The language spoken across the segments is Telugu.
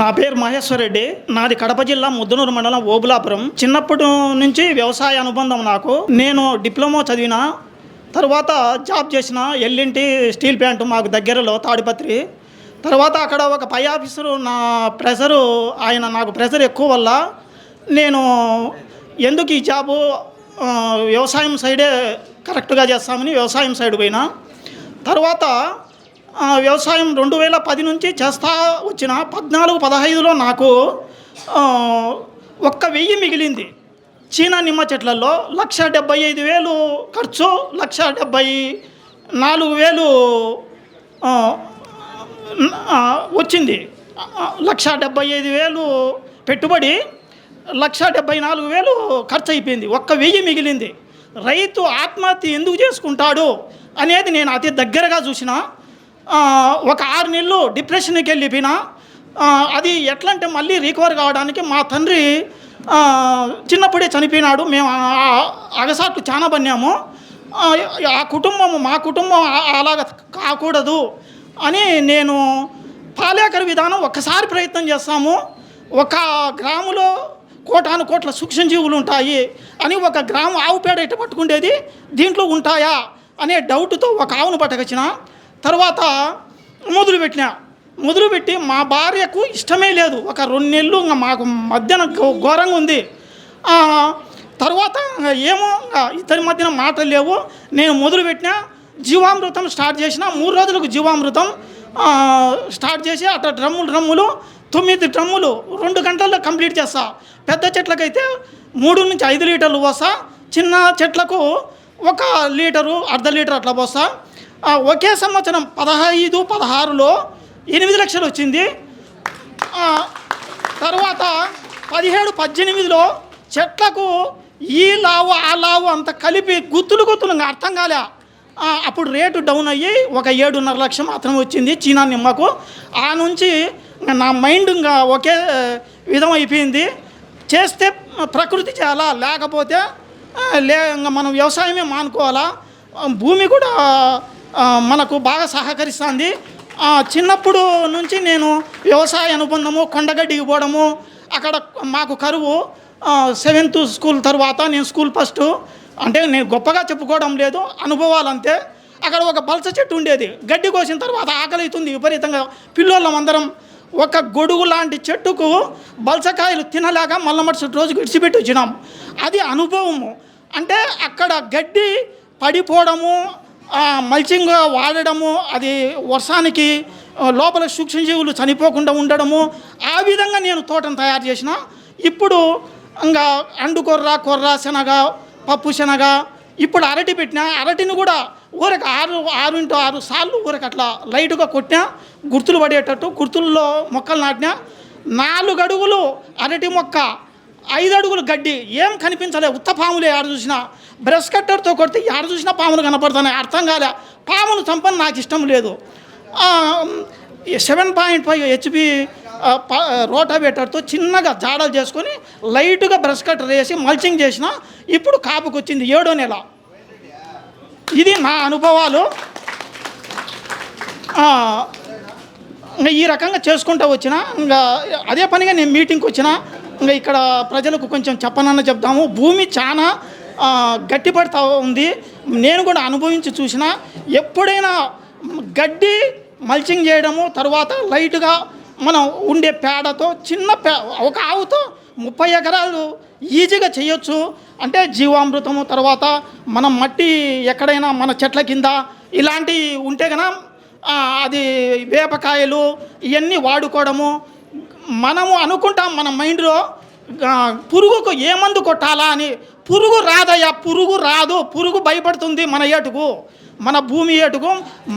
నా పేరు మహేశ్వర రెడ్డి. నాది కడప జిల్లా ముద్దనూరు మండలం ఓబులాపురం. చిన్నప్పటి నుంచి వ్యవసాయ అనుబంధం నాకు. నేను డిప్లొమా చదివిన తర్వాత జాబ్ చేసిన ఎల్లింటి స్టీల్ ప్లాంట్ మాకు దగ్గరలో తాడిపత్రి. తర్వాత అక్కడ ఒక పై ఆఫీసరు నా ప్రెషరు ఆయన నాకు ప్రెషర్ ఎక్కువ వల్ల నేను ఎందుకు ఈ జాబు వ్యవసాయం సైడే కరెక్ట్గా చేస్తామని వ్యవసాయం సైడ్ పోయినా. తర్వాత వ్యవసాయం రెండు వేల పది నుంచి చేస్తా వచ్చిన పద్నాలుగు పదహైదులో నాకు ఒక్క వెయ్యి మిగిలింది. చీనా నిమ్మ చెట్లలో లక్ష డెబ్బై ఐదు వేలు ఖర్చు లక్ష డెబ్బై నాలుగు వేలు వచ్చింది. లక్ష డెబ్బై ఐదు వేలు పెట్టుబడి లక్ష డెబ్బై నాలుగు వేలు ఖర్చు అయిపోయింది. ఒక్క వెయ్యి మిగిలింది. రైతు ఆత్మహత్య ఎందుకు చేసుకుంటాడు అనేది నేను అతి దగ్గరగా చూసిన ఒక ఆరు నెలలు డిప్రెషన్కి వెళ్ళిపోయినా అది ఎట్లా అంటే మళ్ళీ రికవర్ కావడానికి మా తండ్రి చిన్నప్పుడే చనిపోయినాడు. మేము అగసాట్లు చాలా పన్నాము. ఆ, కుటుంబం మా కుటుంబం అలాగ కాకూడదు అని నేను పాలేకర విధానం ఒక్కసారి ప్రయత్నం చేస్తాము. ఒక గ్రాములో కోటాను కోట్ల సూక్ష్మజీవులు ఉంటాయి అని ఒక గ్రాము ఆవు పేడ ఎట్ట పట్టుకుండేది దీంట్లో ఉంటాయా అనే డౌట్తో ఒక ఆవును పట్టకొచ్చిన తర్వాత మొదలుపెట్టిన మొదలుపెట్టి మా భార్యకు ఇష్టమే లేదు. ఒక రెండు నెలలు ఇంకా మాకు మధ్యన ఘో- ఘోరంగా ఉంది. తర్వాత ఏమో ఇంకా ఇద్దరి మధ్యన మాటలు లేవు. నేను మొదలుపెట్టిన జీవామృతం స్టార్ట్ చేసిన మూడు రోజులకు జీవామృతం స్టార్ట్ చేసి అట్లా డ్రమ్ములు డ్రమ్ములు తొమ్మిది డ్రమ్ములు రెండు గంటల్లో కంప్లీట్ చేస్తా. పెద్ద చెట్లకైతే మూడు నుంచి ఐదు లీటర్లు పోస్తా. చిన్న చెట్లకు ఒక లీటరు అర్ధ లీటర్ అట్లా పోస్తా. ఒకే సంవత్సరం పదహైదు పదహారులో ఎనిమిది లక్షలు వచ్చింది. తర్వాత పదిహేడు పద్దెనిమిదిలో చెట్లకు ఈ లావు ఆ లావు అంత కలిపి గుత్తులు గుత్తులు ఇంకా అర్థం కాలే. అప్పుడు రేటు డౌన్ అయ్యి ఒక ఏడున్నర లక్షం మాత్రం వచ్చింది చీనా నిమ్మకు. ఆ నుంచి నా మైండ్ ఇంకా ఒకే విధం అయిపోయింది. చేస్తే ప్రకృతి చేయాలా లేకపోతే లే ఇంకా మనం వ్యవసాయమే మానుకోవాలా. భూమి కూడా మనకు బాగా సహకరిస్తుంది. చిన్నప్పుడు నుంచి నేను వ్యవసాయ అనుబంధము కొండగడ్డికి పోవడము అక్కడ మాకు కరువు సెవెంత్ స్కూల్ తర్వాత నేను స్కూల్ ఫస్ట్ అంటే నేను గొప్పగా చెప్పుకోవడం లేదు అనుభవాలు అంతే అక్కడ ఒక పలస చెట్టు ఉండేది. గడ్డి కోసిన తర్వాత ఆకలి అవుతుంది విపరీతంగా. పిల్లోళ్ళం అందరం ఒక గొడుగు లాంటి చెట్టుకు బలసకాయలు తినలేక మల్ల మరుసటి రోజుకి విడిచిపెట్టి వచ్చినాం. అది అనుభవము. అంటే అక్కడ గడ్డి పడిపోవడము మల్చింగ్ వాడడము అది వర్షానికి లోపల సూక్ష్మజీవులు చనిపోకుండా ఉండడము ఆ విధంగా నేను తోటను తయారు చేసిన. ఇప్పుడు ఇంకా అండు కొర్ర కొర్ర శనగ పప్పు శనగ ఇప్పుడు అరటి పెట్టిన. అరటిని కూడా ఊరకు ఆరు ఆరు ఇంటూ ఆరు సార్లు ఊరకు అట్లా లైట్గా కొట్టినా గుర్తులు పడేటట్టు గుర్తుల్లో మొక్కలు నాటినా. నాలుగు అడుగులు అరటి మొక్క ఐదు అడుగులు గడ్డి ఏం కనిపించలే ఉత్తపాములే ఆడ చూసినా. బ్రష్ కట్టర్తో కొడితే ఎక్కడ చూసినా పాములు కనపడుతున్నాయి అర్థం కాలే. పాములు చంపని నాకు ఇష్టం లేదు. సెవెన్ పాయింట్ ఫైవ్ హెచ్పి రోటావేటర్తో చిన్నగా జాడలు చేసుకొని లైట్గా బ్రష్ కట్టర్ వేసి మల్చింగ్ చేసిన ఇప్పుడు కాపుకు వచ్చింది ఏడో నెల. ఇది నా అనుభవాలు. ఇంకా ఈ రకంగా చేసుకుంటూ వచ్చిన. ఇంకా అదే పనిగా నేను మీటింగ్కి వచ్చిన. ఇంకా ఇక్కడ ప్రజలకు కొంచెం చెప్పనన్న చెప్తాము భూమి చాలా గట్టిపడుతూ ఉంది. నేను కూడా అనుభవించి చూసిన ఎప్పుడైనా గడ్డి మల్చింగ్ చేయడము తర్వాత లైట్గా మనం ఉండే పేడతో చిన్న పే ఒక ఆవుతో ముప్పై ఎకరాలు ఈజీగా చేయొచ్చు. అంటే జీవామృతము తర్వాత మనం మట్టి ఎక్కడైనా మన చెట్ల కింద ఇలాంటివి ఉంటే కనుక అది వేపకాయలు ఇవన్నీ వాడుకోవడము. మనము అనుకుంటాం మన మైండ్లో పురుగుకు ఏ మందు కొట్టాలా అని పురుగు రాదయ్యా పురుగు రాదు పురుగు భయపడుతుంది మన ఏటుకు మన భూమి ఏటుకు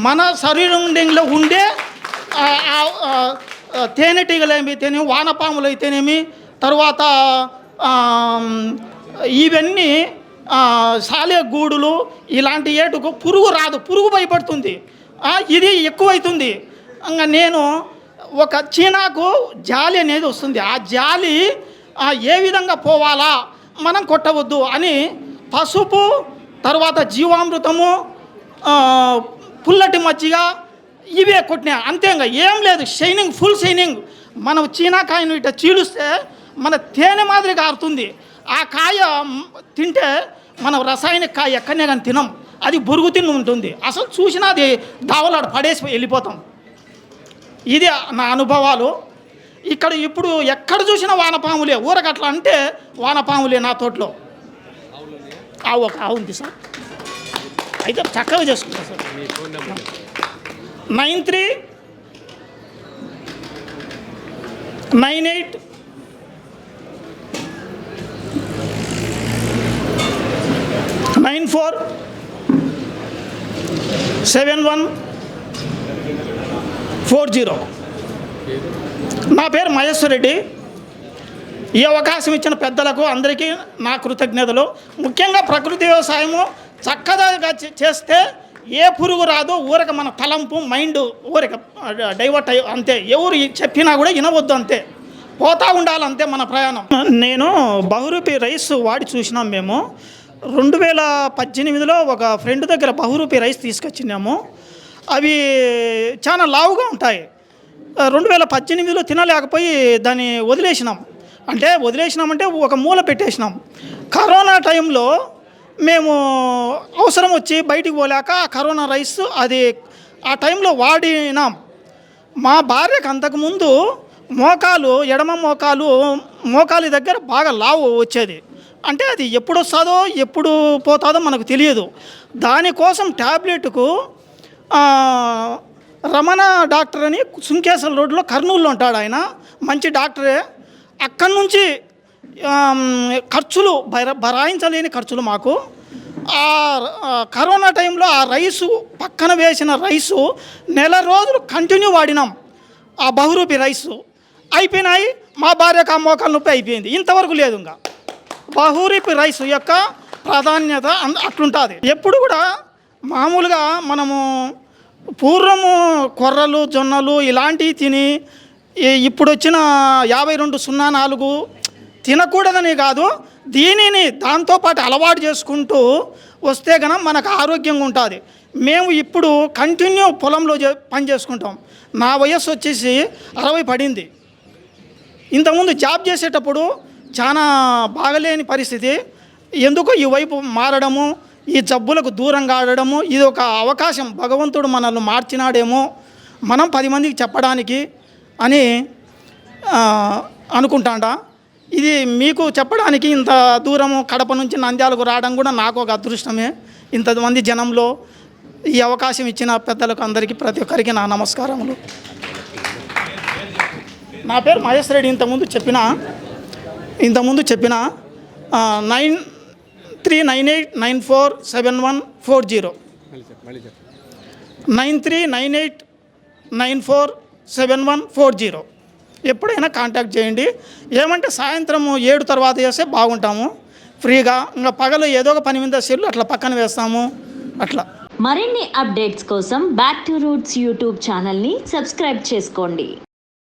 మన శరీరంలో ఉండే ఆ, తేనెటీగలు వానపాములు అయితేనేమి తర్వాత ఇవన్నీ ఆ, సాలే గూడులు ఇలాంటి ఏటుకు పురుగు రాదు పురుగు భయపడుతుంది. ఇది ఎక్కువైతుంది. ఇంకా నేను ఒక చీనాకు జాలి అనేది వస్తుంది. ఆ జాలి ఏ విధంగా పోవాలా? మనం కొట్టవద్దు అని పసుపు తర్వాత జీవామృతము పుల్లటి మజ్జిగ ఇవే కొట్టినా. అంతే ఇంకా ఏం లేదు. Shining full shining. మనం చీనా కాయను ఇట్లా చీలుస్తే మన తేనె మాదిరి కారుతుంది ఆ కాయ తింటే మనం రసాయనిక కాయ ఎక్కడనే కానీ తినం. అది బొరుగు తిని ఉంటుంది. అసలు చూసినా అది దావలాడు పడేసి వెళ్ళిపోతాం. ఇది నా అనుభవాలు. ఇక్కడ ఇప్పుడు ఎక్కడ చూసినా వానపాములే. ఊరకట్లా అంటే వానపాములే నా తోటలో. ఆవు ఒక ఆవు ఉంది సార్. అయితే చక్కగా చేసుకుంటా sir. Nine three nine eight nine four seven one four zero. నా పేరు మహేశ్వర రెడ్డి. ఈ అవకాశం ఇచ్చిన పెద్దలకు అందరికీ నా కృతజ్ఞతలు. ముఖ్యంగా ప్రకృతి వ్యవసాయము చక్కగా చే- చేస్తే ఏ పురుగు రాదు ఊరక మన తలంపు మైండ్ ఊరక డైవర్ట్ అయ్యి అంతే. ఎవరు చెప్పినా కూడా వినవద్దు అంతే. పోతా ఉండాలంతే మన ప్రయాణం. నేను బహురూపి రైస్ వాడి చూసినాం మేము. రెండు వేల పద్దెనిమిదిలో ఒక ఫ్రెండ్ దగ్గర బహురూపి రైస్ తీసుకొచ్చినాము. అవి చాలా లావుగా ఉంటాయి. రెండు వేల పద్దెనిమిదిలో తినలేకపోయి దాన్ని వదిలేసినాం. అంటే వదిలేసినామంటే ఒక మూల పెట్టేసినాం. కరోనా టైంలో మేము అవసరం వచ్చి బయటికి పోలేక కరోనా రైస్ అది ఆ టైంలో వాడినాం. మా భార్యకు అంతకుముందు మోకాలు ఎడమ మోకాలు మోకాలి దగ్గర బాగా లావు వచ్చేది. అంటే అది ఎప్పుడు వస్తుందో ఎప్పుడు పోతుందో మనకు తెలియదు. దానికోసం ట్యాబ్లెట్కు రమణ డాక్టర్ అని సుంకేశ్వర రోడ్లో కర్నూలులో ఉంటాడు ఆయన. మంచి డాక్టరే. అక్కడి నుంచి ఖర్చులు భర భరాయించలేని ఖర్చులు మాకు. ఆ కరోనా టైంలో ఆ రైసు పక్కన వేసిన రైసు నెల రోజులు కంటిన్యూ వాడినాం. ఆ బహురూపి రైసు. అయిపోయినాయి. మా భార్యకు ఆ నొప్పి అయిపోయింది. ఇంతవరకు లేదు ఇంకా. బహురూపి రైసు యొక్క ప్రాధాన్యత అట్లుంటుంది. ఎప్పుడు కూడా మామూలుగా మనము పూర్వము కొర్రలు జొన్నలు ఇలాంటివి తిని ఇప్పుడు వచ్చిన యాభై రెండు సున్నా నాలుగు తినకూడదని కాదు దీనిని దాంతోపాటు అలవాటు చేసుకుంటూ వస్తే కనుక మనకు ఆరోగ్యంగా ఉంటుంది. మేము ఇప్పుడు కంటిన్యూ పొలంలో చే- పని చేసుకుంటాం. నా వయస్సు వచ్చేసి అరవై పడింది. ఇంతకుముందు జాబ్ చేసేటప్పుడు చాలా బాగలేని పరిస్థితి. ఎందుకో ఈ వైపు మారడము ఈ జబ్బులకు దూరంగా ఆడడము ఇది ఒక అవకాశం. భగవంతుడు మనల్ని మార్చినాడేమో మనం పది మందికి చెప్పడానికి అని ఆ, అనుకుంటాండా. ఇది మీకు చెప్పడానికి ఇంత దూరము కడప నుంచి నంద్యాలకు రావడం కూడా నాకు ఒక అదృష్టమే. ఇంతమంది జనంలో ఈ అవకాశం ఇచ్చిన పెద్దలకు అందరికీ ప్రతి ఒక్కరికి నా నమస్కారములు. నా పేరు మహేష్ రెడ్డి. ఇంతకుముందు చెప్పిన ఇంతకుముందు చెప్పిన nine three nine eight nine four seven one four zero. Nine three nine eight nine four seven one four zero. ఎప్పుడైనా కాంటాక్ట్ చేయండి. ఏమంటే సాయంత్రం ఏడు తర్వాత చేస్తే బాగుంటాము. ఫ్రీగా ఇంకా పగలు ఏదో ఒక పని మీద సెల్లు అట్లా పక్కన వేస్తాము. అట్లా. మరిన్ని అప్డేట్స్ కోసం బ్యాక్ టు రూట్స్ యూట్యూబ్ ఛానల్ని సబ్స్క్రైబ్ చేసుకోండి.